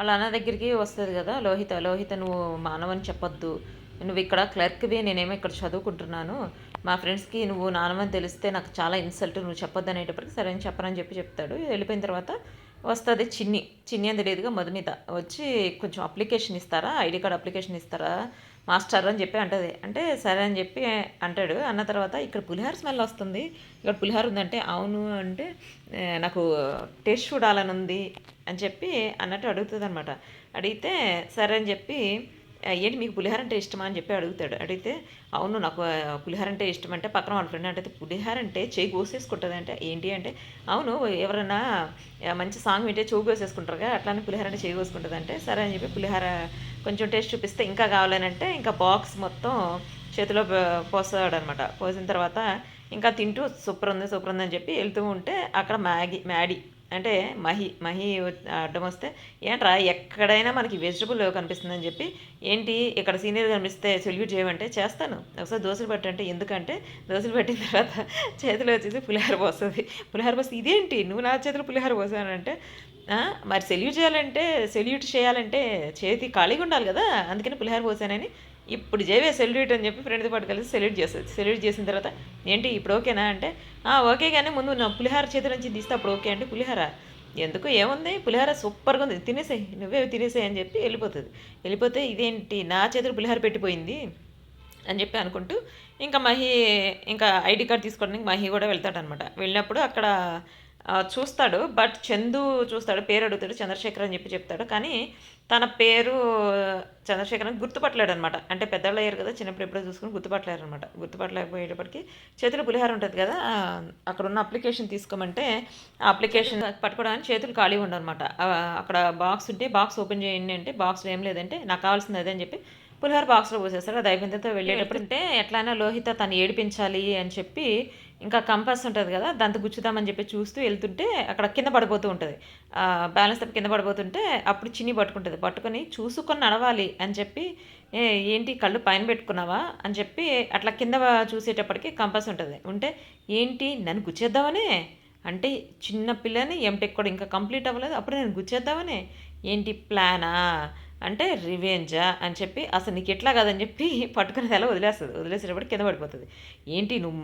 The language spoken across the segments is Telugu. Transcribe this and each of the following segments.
వాళ్ళ అన్న దగ్గరికి వస్తుంది కదా లోహిత లోహిత నువ్వు మానవని చెప్పొద్దు. నువ్వు ఇక్కడ క్లర్క్వి నేనేమో ఇక్కడ చదువుకుంటున్నాను. మా ఫ్రెండ్స్కి నువ్వు నానమని తెలిస్తే నాకు చాలా ఇన్సల్ట్ నువ్వు చెప్పొద్దు అనేటప్పటికి సరే అని చెప్పనని చెప్పి చెప్తాడు. వెళ్ళిపోయిన తర్వాత వస్తుంది. చిన్ని చిన్ని అని తెలియదుగా మధుమిత వచ్చి కొంచెం అప్లికేషన్ ఇస్తారా? ఐడి కార్డ్ అప్లికేషన్ ఇస్తారా? మాస్టర్ అని చెప్పి అంటది. అంటే సరే అని చెప్పి అంటాడు. అన్న తర్వాత ఇక్కడ పులిహార స్మెల్ వస్తుంది. ఇక్కడ పులిహార ఉందంటే అవును అంటే నాకు టేస్ట్ చూడాలని ఉంది అని చెప్పి అన్నట్టు అడుగుతుంది అనమాట అడిగితే సరే అని చెప్పి ఏంటి మీకు పులిహార అంటే ఇష్టమా? అని చెప్పి అడుగుతాడు. అడిగితే అవును నాకు పులిహోర పులిహార అంటే ఇష్టం అంటే పక్కన వాళ్ళ ఫ్రెండ్ అంటే పులిహార అంటే చేయి కోసేసుకుంటుంది అంటే ఏంటి అంటే అవును ఎవరైనా మంచి సాంగ్ వింటే చెవు కోసేసుకుంటారుగా అట్లానే పులిహార అంటే చేయి కోసుకుంటుంది అంటే సరే అని చెప్పి పులిహార కొంచెం టేస్ట్ చూపిస్తే ఇంకా కావాలని అంటే ఇంకా బాక్స్ మొత్తం చేతిలో పోస్తాడు పోసిన తర్వాత ఇంకా తింటూ సూపర్ ఉంది సూపర్ ఉంది అని చెప్పి వెళ్తూ ఉంటే అక్కడ మ్యాగీ మ్యాడీ అంటే మహి మహి అడ్డం వస్తే ఏంట్రా ఎక్కడైనా మనకి వెజిటబుల్ కనిపిస్తుందని చెప్పి ఏంటి ఇక్కడ సీనియర్ కనిపిస్తే సెల్యూట్ చేయమంటే చేస్తాను. ఒకసారి దోశలు పెట్టంటే ఎందుకంటే దోశలు పెట్టిన తర్వాత చేతిలో వచ్చేసి పులిహార పోస్తుంది. పులిహార పోస్తే ఇదేంటి? నువ్వు నా చేతిలో పులిహార పోసానంటే మరి సెల్యూట్ చేయాలంటే సెల్యూట్ చేయాలంటే చేతి ఖాళీగా ఉండాలి కదా అందుకని పులిహార పోసానని ఇప్పుడు జేవే సెల్యూట్ అని చెప్పి ఫ్రెండ్తో పాటు కలిసి సెల్యూట్ చేస్తుంది. సెల్యూట్ చేసిన తర్వాత ఏంటి ఇప్పుడు ఓకేనా అంటే ఓకే కానీ ముందు నా పులిహార చేతి నుంచి తీస్తే అప్పుడు ఓకే అంటే పులిహార. ఎందుకు? ఏముంది? పులిహార సూపర్గా ఉంది. తినేసేయి. నువ్వే తినేసేయి అని చెప్పి వెళ్ళిపోతుంది. వెళ్ళిపోతే ఇదేంటి? నా చేతులు పులిహార పెట్టిపోయింది అని చెప్పి అనుకుంటూ ఇంకా మహి ఇంకా ఐడి కార్డ్ తీసుకోవడానికి మహి కూడా వెళ్తాడనమాట. వెళ్ళినప్పుడు అక్కడ చూస్తాడు బట్ చందు చూస్తాడు పేరు అడుగుతాడు చంద్రశేఖర్ అని చెప్పి చెప్తాడు. కానీ తన పేరు చంద్రశేఖర్ అని గుర్తుపట్టలేడు అనమాట అంటే పెద్దవాళ్ళు అయ్యారు కదా చిన్నప్పుడు ఎప్పుడో చూసుకుని గుర్తుపట్టలేరు అనమాట గుర్తుపట్టలేకపోయేటప్పటికి చేతిలో పులిహార ఉంటుంది కదా అక్కడ ఉన్న అప్లికేషన్ తీసుకోమంటే ఆ అప్లికేషన్ పట్టుకోవడానికి చేతులు ఖాళీ ఉండనమాట. అక్కడ బాక్స్ ఉంటే బాక్స్ ఓపెన్ చేయండి అంటే బాక్స్లో ఏం లేదంటే నాకు కావాల్సింది అదే అని చెప్పి పులిహోర బాక్స్లో పోసేస్తారు అది అయిపోయిన తర్వాత వెళ్ళేటప్పుడు అంటే ఎట్లయినా లోహిత తను ఏడిపించాలి అని చెప్పి ఇంకా కంపస్ ఉంటుంది కదా దాంతో గుచ్చుదామని చెప్పి చూస్తూ వెళ్తుంటే అక్కడ కింద పడిపోతూ ఉంటుంది. బ్యాలెన్స్ తప్ప కింద పడిపోతుంటే అప్పుడు చిన్ని పట్టుకుంటుంది. పట్టుకొని చూసుకొని నడవాలి అని చెప్పి "ఏ, ఏంటి కళ్ళు పైన పెట్టుకున్నావా? అని చెప్పి అట్లా కింద చూసేటప్పటికి కంపస్ ఉంటుంది. ఉంటే ఏంటి నన్ను గుచ్చేద్దామనే అంటే చిన్న పిల్లని ఎంటెక్ కూడా ఇంకా కంప్లీట్ అవ్వలేదు. అప్పుడు నేను గుచ్చేద్దామనే ఏంటి ప్లానా అంటే రివెంజా అని చెప్పి అసలు నీకు ఎట్లా కాదని చెప్పి పట్టుకుని ఎలా వదిలేస్తుంది. వదిలేసేటప్పుడు కింద పడిపోతుంది. ఏంటి నువ్వు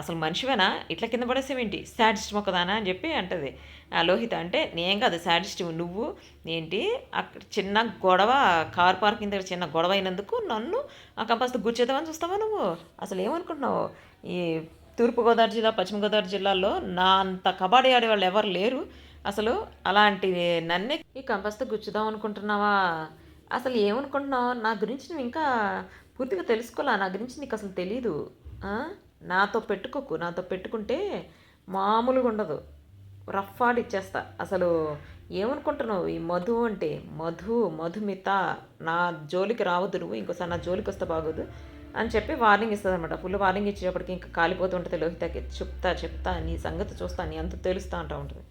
అసలు మనిషివేనా? ఇట్లా కింద పడేసేవేంటి? శాడిస్ట్ మొక్కదానా అని చెప్పి అంటది. ఆ లోహిత అంటే నేను కాదు శాడిస్ట్ నువ్వు. ఏంటి? అక్కడ చిన్న గొడవ కార్ పార్కింగ్ దగ్గర చిన్న గొడవ అయినందుకు నన్ను ఆ కంపస్తో గుర్చేద్దామని చూస్తావా నువ్వు? అసలు ఏమనుకుంటున్నావు? ఈ తూర్పుగోదావరి జిల్లా పశ్చిమ గోదావరి జిల్లాలో నా అంత కబడ్డీ ఆడే వాళ్ళు ఎవరు లేరు. అసలు అలాంటి నన్నే ఈ కంపస్తో గుచ్చుదాం అనుకుంటున్నావా? అసలు ఏమనుకుంటున్నావు? నా గురించి నువ్వు ఇంకా పూర్తిగా తెలుసుకోవాలా నా గురించి నీకు అసలు తెలీదు. నాతో పెట్టుకోకు. నాతో పెట్టుకుంటే మామూలుగా ఉండదు. రఫ్ ఆడి ఇచ్చేస్తా. అసలు ఏమనుకుంటున్నావు? ఈ మధు అంటే మధు మధుమిత నా జోలికి రావద్దు నువ్వు. ఇంకోసారి నా జోలికి వస్తే బాగోదు అని చెప్పి వార్నింగ్ ఇస్తుంది అనమాట ఫుల్ వార్నింగ్ ఇచ్చేటప్పటికి ఇంకా కాలిపోతూ ఉంటుంది లోహితకి. చెప్తా చెప్తా నీ సంగతి చూస్తా నీ అంత తెలుస్తా అంటూ ఉంటుంది.